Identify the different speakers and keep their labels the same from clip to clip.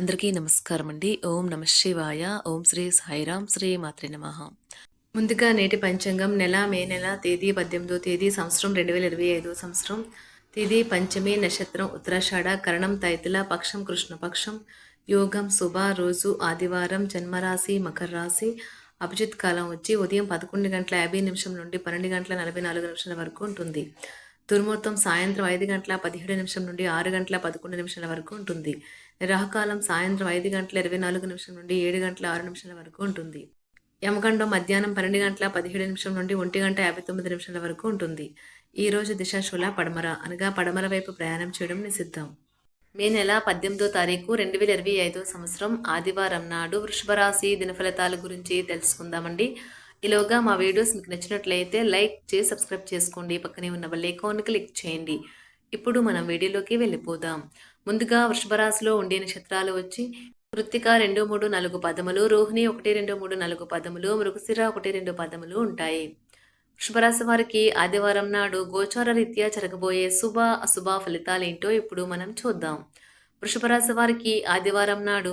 Speaker 1: అందరికీ నమస్కారం అండి ఓం నమ శివాయ. ఓం శ్రీ సాయిరాం శ్రీ మాత్రి నమ. ముందుగా నేటి పంచాంగం నెల మే నెల తేదీ పద్దెనిమిదో తేదీ సంవత్సరం రెండు వేల ఇరవై ఐదో సంవత్సరం. తేదీ పంచమి నక్షత్రం ఉత్తరాషాఢ కరణం తైతుల పక్షం కృష్ణపక్షం యోగం శుభ రోజు ఆదివారం జన్మరాశి మకర రాశి. అభిజిత్ కాలం వచ్చి ఉదయం పదకొండు గంటల యాభై నిమిషం నుండి పన్నెండు గంటల నలభై నాలుగు నిమిషాల వరకు ఉంటుంది. దుర్ముహూర్తం సాయంత్రం ఐదు గంటల పదిహేడు నిమిషం నుండి ఆరు గంటల పదకొండు నిమిషాల వరకు ఉంటుంది. రాహుకాలం సాయంత్రం ఐదు గంటల ఇరవై నాలుగు నిమిషం నుండి ఏడు గంటల ఆరు నిమిషాల వరకు ఉంటుంది. యమగండం మధ్యాహ్నం పన్నెండు గంటల పదిహేడు నిమిషం నుండి ఒంటి గంట యాభై తొమ్మిది నిమిషాల వరకు ఉంటుంది. ఈ రోజు దిశాశూల పడమర అనగా పడమర వైపు ప్రయాణం చేయడం నిషిద్ధం. మే నెల పద్దెనిమిదో తారీఖు రెండు వేల ఇరవై ఐదో సంవత్సరం ఆదివారం నాడు వృషభ రాశి దినఫలితాల గురించి తెలుసుకుందామండి. ఈలోగా మా వీడియోస్ మీకు నచ్చినట్లయితే లైక్ చేసి సబ్స్క్రైబ్ చేసుకోండి. పక్కనే ఉన్న బెల్ ఐకాన్ క్లిక్ చేయండి. ఇప్పుడు మనం వీడియోలోకి వెళ్ళిపోదాం. ముందుగా వృషభరాశిలో ఉండే నక్షత్రాలు వచ్చి కృత్తిక రెండు మూడు నాలుగు పదములు రోహిణి ఒకటి రెండు మూడు నాలుగు పదములు మృగశిర ఒకటి రెండు పదములు ఉంటాయి. వృషభరాశి వారికి ఆదివారం నాడు గోచార రీత్యా జరగబోయే శుభ అశుభ ఫలితాలేంటో ఇప్పుడు మనం చూద్దాం. వృషభరాశి వారికి ఆదివారం నాడు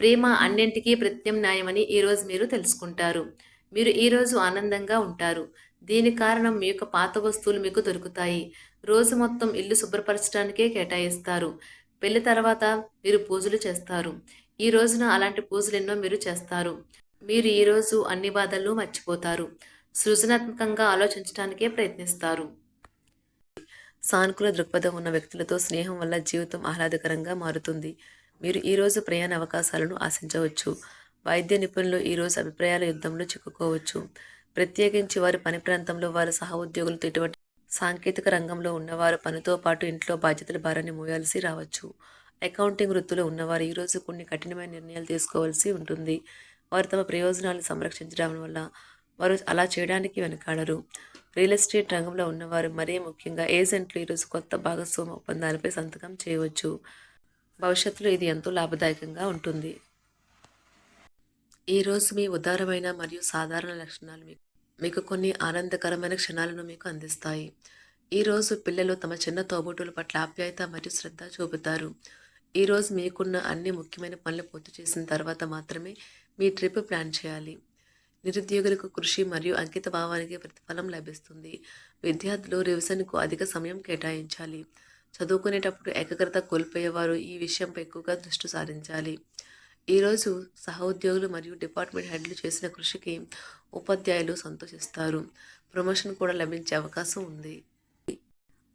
Speaker 1: ప్రేమ అన్నింటికీ ప్రత్యామ్నాయమని ఈరోజు మీరు తెలుసుకుంటారు. మీరు ఈరోజు ఆనందంగా ఉంటారు. దీని కారణం మీ యొక్క పాత వస్తువులు మీకు దొరుకుతాయి. రోజు మొత్తం ఇల్లు శుభ్రపరచడానికే కేటాయిస్తారు. పెళ్ళి తర్వాత మీరు పూజలు చేస్తారు. ఈ రోజున అలాంటి పూజలు ఎన్నో మీరు చేస్తారు. మీరు ఈరోజు అన్ని బాధలు మర్చిపోతారు. సృజనాత్మకంగా ఆలోచించడానికే ప్రయత్నిస్తారు. సానుకూల దృక్పథం ఉన్న వ్యక్తులతో స్నేహం వల్ల జీవితం ఆహ్లాదకరంగా మారుతుంది. మీరు ఈరోజు ప్రయాణ అవకాశాలను ఆశించవచ్చు. వైద్య నిపుణులు ఈరోజు అభిప్రాయాల యుద్ధంలో చిక్కుకోవచ్చు. ప్రత్యేకించి వారి పని ప్రాంతంలో వారి సహ ఉద్యోగులతో ఇటువంటి సాంకేతిక రంగంలో ఉన్నవారు పనితో పాటు ఇంట్లో బాధ్యతల భారాన్ని మోయాల్సి రావచ్చు. అకౌంటింగ్ వృత్తిలో ఉన్నవారు ఈరోజు కొన్ని కఠినమైన నిర్ణయాలు తీసుకోవాల్సి ఉంటుంది. వారు తమ ప్రయోజనాలను సంరక్షించడం వల్ల వారు అలా చేయడానికి వెనకాడరు. రియల్ ఎస్టేట్ రంగంలో ఉన్నవారు మరీ ముఖ్యంగా ఏజెంట్లు ఈరోజు కొత్త భాగస్వామ్య ఒప్పందాలపై సంతకం చేయవచ్చు. భవిష్యత్తులో ఇది ఎంతో లాభదాయకంగా ఉంటుంది. ఈరోజు మీ ఉదారమైన మరియు సాధారణ లక్షణాలు మీకు మీకు కొన్ని ఆనందకరమైన క్షణాలను మీకు అందిస్తాయి. ఈరోజు పిల్లలు తమ చిన్న తోబుటుల పట్ల ఆప్యాయత మరియు శ్రద్ధ చూపుతారు. ఈరోజు మీకున్న అన్ని ముఖ్యమైన పనులు పూర్తి చేసిన తర్వాత మాత్రమే మీ ట్రిప్ ప్లాన్ చేయాలి. నిరుద్యోగులకు కృషి మరియు అంకిత భావానికి ప్రతిఫలం లభిస్తుంది. విద్యార్థులు రివిజన్కు అధిక సమయం కేటాయించాలి. చదువుకునేటప్పుడు ఏకాగ్రత కోల్పోయేవారు ఈ విషయంపై ఎక్కువగా దృష్టి సారించాలి. ఈరోజు సహోద్యోగులు మరియు డిపార్ట్మెంట్ హెడ్లు చేసిన కృషికి ఉపాధ్యాయులు సంతోషిస్తారు. ప్రమోషన్ కూడా లభించే అవకాశం ఉంది.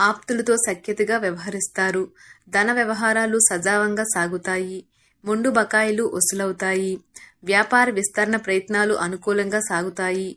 Speaker 1: ఆప్తులతో సఖ్యతగా వ్యవహరిస్తారు. ధన వ్యవహారాలు సజావంగా సాగుతాయి. ముండు బకాయిలు వసూలవుతాయి. వ్యాపార విస్తరణ ప్రయత్నాలు అనుకూలంగా సాగుతాయి.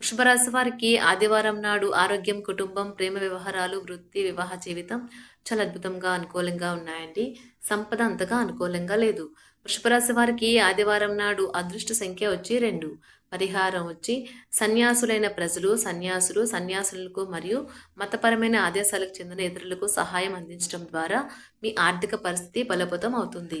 Speaker 1: వృషభరాశి వారికి ఆదివారం నాడు ఆరోగ్యం కుటుంబం ప్రేమ వ్యవహారాలు వృత్తి వివాహ జీవితం చాలా అద్భుతంగా అనుకూలంగా ఉన్నాయండి. సంపద అంతగా అనుకూలంగా లేదు. వృషభరాశి వారికి ఆదివారం నాడు అదృష్ట సంఖ్య వచ్చి రెండు. పరిహారం వచ్చి సన్యాసులైన ప్రజలు సన్యాసులు సన్యాసులకు మరియు మతపరమైన ఆదేశాలకు చెందిన ఇతరులకు సహాయం అందించడం ద్వారా మీ ఆర్థిక పరిస్థితి బలపతం అవుతుంది.